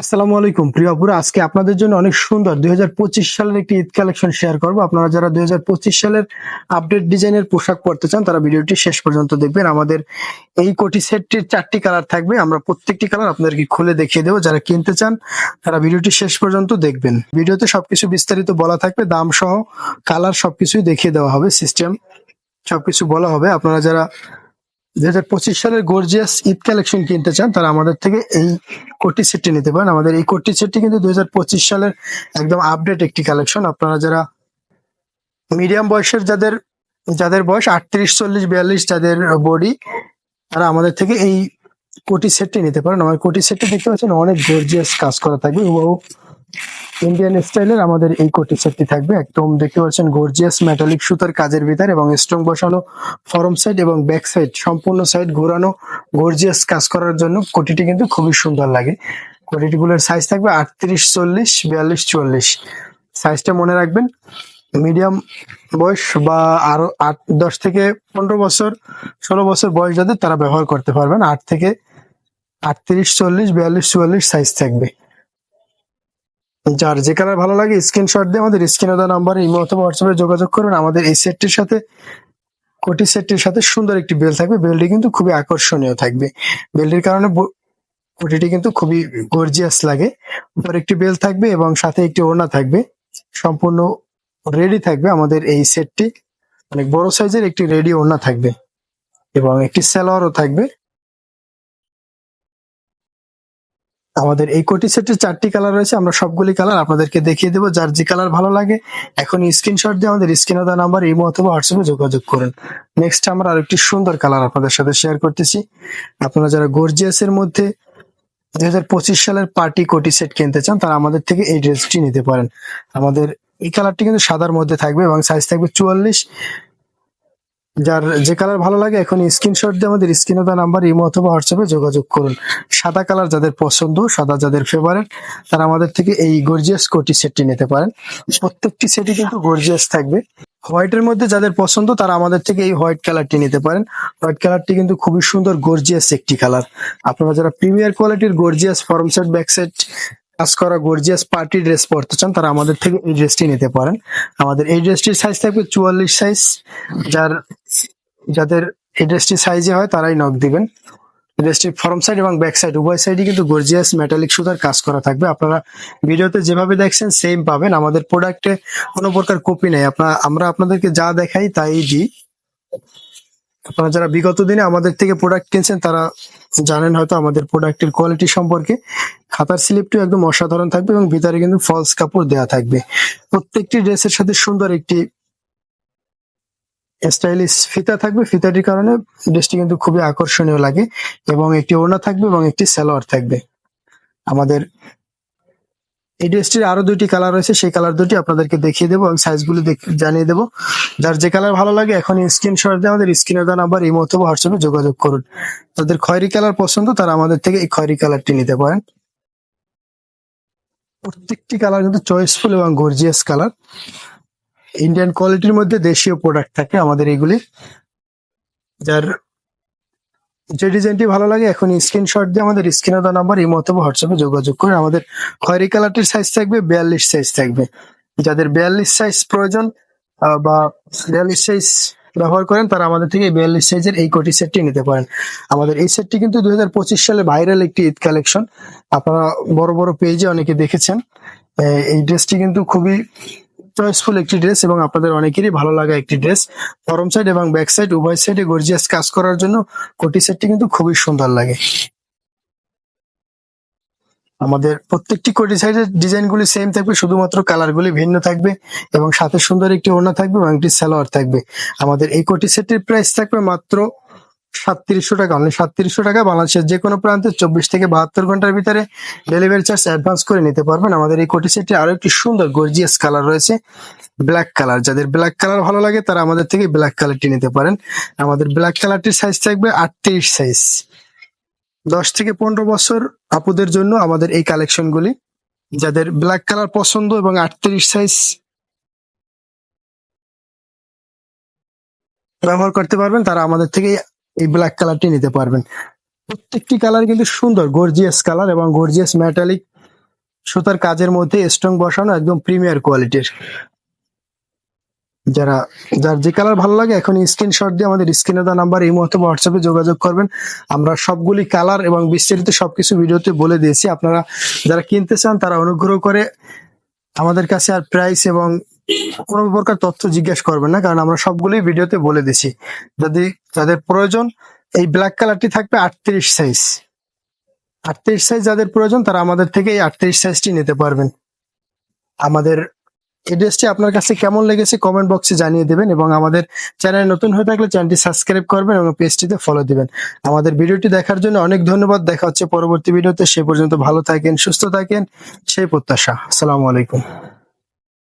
আসসালামু আলাইকুম। প্রিয় আপুরা, আজকে আপনাদের জন্য অনেক সুন্দর দুই সালের একটি ঈদ কালেকশন শেয়ার করব। আপনারা যারা দুই সালের আপডেট ডিজাইনের পোশাক পরতে চান, তারা ভিডিওটি শেষ পর্যন্ত দেখবেন। আমাদের এই কোটি সেটটির চারটি কালার থাকবে। আমরা প্রত্যেকটি কালার আপনাদেরকে খুলে দেখিয়ে দেবো। যারা কিনতে চান, তারা ভিডিওটি শেষ পর্যন্ত দেখবেন। ভিডিওতে সবকিছু বিস্তারিত বলা থাকবে। দাম সহ কালার সবকিছুই দেখিয়ে দেওয়া হবে সিস্টেম সবকিছু বলা হবে। আপনারা যারা দুই হাজার পঁচিশ সালের গর্জিয়াস ঈদ কালেকশন কিনতে চান তারা আমাদের থেকে এই কোটি সেটটি নিতে পারেন। আমাদের এই কোটি সেটটি কিন্তু দুই সালের একদম আপডেট একটি কালেকশন আপনারা যারা মিডিয়াম বয়সের যাদের যাদের বয়স আটত্রিশ, চল্লিশ, বিয়াল্লিশ যাদের বডি তারা আমাদের থেকে এই কোটি সেটটি নিতে পারেন। আমার কোটি সেটটি দেখতে পাচ্ছেন, অনেক গর্জিয়াস কাজ করা থাকবে। ইন্ডিয়ান স্টাইলের আমাদের এই কোটি সেটটি থাকবে। একদম দেখতে পাচ্ছেন গর্জিয়াস মেটালিক সুতার কাজের ভিতর এবং স্ট্রং বসানো ফরম সাইড এবং ব্যাক সাইড সম্পূর্ণ সাইড ঘোরানো গর্জিয়াস কাজ করার জন্য কোটিটি কিন্তু খুবই সুন্দর লাগে। কোটিটিগুলোর সাইজ থাকবে আটত্রিশ, চল্লিশ, বিয়াল্লিশ, চুয়াল্লিশ। সাইজটা মনে রাখবেন মিডিয়াম বয়স বা আরও আট, দশ থেকে পনেরো বছর, ষোলো বছর বয়স যাদের তারা ব্যবহার করতে পারবেন। আট থেকে আটত্রিশ, চল্লিশ, বিয়াল্লিশ, চুয়াল্লিশ সাইজ থাকবে। যার যে কালার ভালো লাগে স্ক্রিনশট দিয়ে আমাদের স্ক্রিনে দেওয়া নাম্বারে ইমো অথবা হোয়াটসঅ্যাপে যোগাযোগ করুন আমাদের এই সেটটির সাথে, কোটি সেটটির সাথে সুন্দর একটি বেল থাকবে। বেলটি কিন্তু খুবই আকর্ষণীয় থাকবে। বেলটির কারণে কোটিটি কিন্তু খুবই গর্জিয়াস লাগে। উপর একটি বেল থাকবে এবং সাথে একটি ওড়না থাকবে। সম্পূর্ণ রেডি থাকবে আমাদের এই সেটটি অনেক বড় সাইজের একটি রেডি ওড়না থাকবে। এবং একটি সালোয়ারও থাকবে। আমাদের এই কোটি সেটের চারটি কালার রয়েছে, আমরা সবগুলি কালার আপনাদেরকে দেখিয়ে দেবো। যার যে কালার ভালো লাগে এখন স্ক্রিনশট দিয়ে আমাদের স্ক্রিনে দেওয়া নাম্বার ইমো অথবা হোয়াটসঅ্যাপে যোগাযোগ করুন। নেক্সট আমরা আরেকটি সুন্দর কালার আপনাদের সাথে শেয়ার করতেছি। আপনারা যারা গর্জিয়াস এর মধ্যে দুই হাজার পঁচিশ সালের পার্টি কোটি সেট কিনতে চান, তারা আমাদের থেকে এই ড্রেসটি নিতে পারেন। আমাদের এই কালারটি কিন্তু সাদার মধ্যে থাকবে এবং সাইজ থাকবে চুয়াল্লিশ। যার যে কালার ভালো লাগে এখন স্ক্রিনশট দিয়ে আমাদের স্ক্রিনে দেওয়া নাম্বার ইমো অথবা হোয়াটসঅ্যাপে যোগাযোগ করুন। সাদা কালার যাদের পছন্দ, সাদা যাদের ফেভারিট তারা আমাদের থেকে এই গর্জিয়াস কোটি সেটটি নিতে পারেন। প্রত্যেকটি সেটই কিন্তু গর্জিয়াস থাকবে। হোয়াইটের মধ্যে যাদের পছন্দ, তারা আমাদের থেকে এই হোয়াইট কালারটি নিতে পারেন। হোয়াইট কালারটি কিন্তু খুবই সুন্দর গর্জিয়াস একটি কালার আপনারা যারা প্রিমিয়ার কোয়ালিটির gorgeous front set back set কাজ করা গর্জিয়াস পার্টি ড্রেস পরতে চান, তারা আমাদের থেকে এই ড্রেসটি নিতে পারেন। আমাদের এই ড্রেসটির সাইজ থাকবে চুয়াল্লিশ সাইজ যার, যাদের এই ড্রেসটি সাইজে হয়, তারাই নক দিবেন। ড্রেসটির ফরম সাইড এবং ব্যাক সাইড উভয় সাইডই কিন্তু গর্জিয়াস মেটালিক সুতার কাজ করা থাকবে। আপনারা ভিডিওতে যেভাবে দেখছেন সেম পাবেন। আমাদের প্রোডাক্টে কোনো প্রকার কপি নেই। আপনার আমরা আপনাদেরকে যা দেখাই, তাই দিই। আপনারা যারা বিগত দিনে আমাদের থেকে প্রোডাক্ট কিনছেন, তারা জানেন হয়তো আমাদের প্রোডাক্টের কোয়ালিটি সম্পর্কে। খাতার স্লিপটি একদম অসাধারণ থাকবে এবং ভিতরে কিন্তু ফলস কাপড় দেওয়া থাকবে। প্রত্যেকটি ড্রেসের সাথে সুন্দর একটি স্টাইলিশ ফিতা থাকবে। ফিতাটির কারণে ড্রেসটি কিন্তু খুবই আকর্ষণীয় লাগে এবং একটি ওড়না থাকবে এবং একটি সালোয়ার থাকবে। আমাদের এই ড্রেসটির আরও দুইটি কালার রয়েছে, সেই কালার দুটি আপনাদেরকে দেখিয়ে দেবো এবং সাইজ সাইজগুলো জানিয়ে দেবো। যার যে কালার ভালো লাগে এখন স্ক্রিনশট দিয়ে আমাদের স্ক্রিনে দেওয়া নাম্বার এই মতো হোয়াটসঅ্যাপে যোগাযোগ করুন। তাদের খয়েরি কালার পছন্দ তারা আমাদের থেকে এই খয়েরি কালারটি নিতে পারেন। প্রত্যেকটি কালার কিন্তু চয়েসফুল এবং গর্জিয়াস কালার ইন্ডিয়ান কোয়ালিটির মধ্যে দেশীয় প্রোডাক্ট থাকে আমাদের এগুলি। যার যে ডিজাইনটি ভালো লাগে এখন স্ক্রিনশট দিয়ে আমাদের স্ক্রিনে দেওয়া নাম্বার এই মতো হোয়াটসঅ্যাপে যোগাযোগ করে আমাদের খয়েরি কালারটির সাইজ থাকবে, বিয়াল্লিশ সাইজ থাকবে। যাদের বিয়াল্লিশ সাইজ প্রয়োজন বা বিয়াল্লিশ সাইজ ব্যবহার করেন, তারা আমাদের থেকে বিয়াল্লিশ সাইজের এই কোটি সেটটি নিতে পারেন। আমাদের এই সেটটি কিন্তু দুই সালে ভাইরাল একটি ঈদ কালেকশন আপনারা বড় বড় পেজে অনেকে দেখেছেন। এই ড্রেসটি কিন্তু খুবই চয়েসফুল একটি ড্রেস এবং আপনাদের অনেকেরই ভালো লাগা একটি ড্রেস ফরম সাইড এবং ব্যাক সাইড উভয় সাইডে গর্জিয়াস কাজ করার জন্য কোটি সেটটি কিন্তু খুবই সুন্দর লাগে। আমাদের প্রত্যেকটি কোটি সাইডের ডিজাইনগুলি সেম থাকবে, শুধুমাত্র কালারগুলি ভিন্ন থাকবে এবং সাথে সুন্দর একটি ওড়না থাকবে এবং একটি সালোয়ার থাকবে। আমাদের এই কোটি সেটের প্রাইস থাকবে মাত্র সাতত্রিশশো টাকা, অনলি সাতত্রিশশো টাকা। বাংলাদেশের যে কোনো প্রান্তে চব্বিশ থেকে বাহাত্তর ঘণ্টার ভিতরে ডেলিভারি চার্জ অ্যাডভান্স করে নিতে পারবেন। আমাদের এই কোটি সেটটি আরও একটি সুন্দর গর্জিয়াস কালার রয়েছে ব্ল্যাক কালার যাদের ব্ল্যাক কালার ভালো লাগে, তারা আমাদের থেকে ব্ল্যাক কালারটি নিতে পারেন। আমাদের ব্ল্যাক কালারটির সাইজ থাকবে আটত্রিশ সাইজ দশ থেকে পনেরো বছর আপুদের জন্য আমাদের এই কালেকশনগুলি যাদের ব্ল্যাক কালার পছন্দ এবং আটত্রিশ সাইজ ব্যবহার করতে পারবেন, তারা আমাদের থেকে এই ব্ল্যাক কালারটি নিতে পারবেন। প্রত্যেকটি কালার কিন্তু সুন্দর গর্জিয়াস কালার এবং গর্জিয়াস মেটালিক সুতার কাজের মধ্যে স্ট্রং বসানো একদম প্রিমিয়ার কোয়ালিটির যারা, যার যে কালার ভালো লাগে এখন স্ক্রিনশট দিয়ে আমাদের স্ক্রিনে দেওয়া নাম্বার এই মুহূর্তে হোয়াটসঅ্যাপে যোগাযোগ করবেন। আমরা সবগুলি কালার এবং বিস্তারিত সবকিছু ভিডিওতে বলে দিয়েছি। আপনারা যারা কিনতে চান, তারা অনুগ্রহ করে আমাদের কাছে আর প্রাইস এবং কোনো প্রকার তথ্য জিজ্ঞেস করবেন না, কারণ আমরা সবগুলি ভিডিওতে বলে দিছি যদি যাদের প্রয়োজন, এই ব্ল্যাক কালারটি থাকবে আটত্রিশ সাইজ আটত্রিশ সাইজ যাদের প্রয়োজন, তারা আমাদের থেকে এই আটত্রিশ সাইজটি নিতে পারবেন। আমাদের এড্রেসটি আপনার কাছে কেমন লেগেছে কমেন্ট বক্সে জানিয়ে দেবেন এবং আমাদের চ্যানেল নতুন হয়ে থাকলে চ্যানেলটি সাবস্ক্রাইব করবেন এবং পেজটিতে ফলো দিবেন। আমাদের ভিডিওটি দেখার জন্য অনেক ধন্যবাদ। দেখা হচ্ছে পরবর্তী ভিডিওতে। সে পর্যন্ত ভালো থাকেন, সুস্থ থাকেন। সেই প্রত্যাশা। আসসালামু আলাইকুম।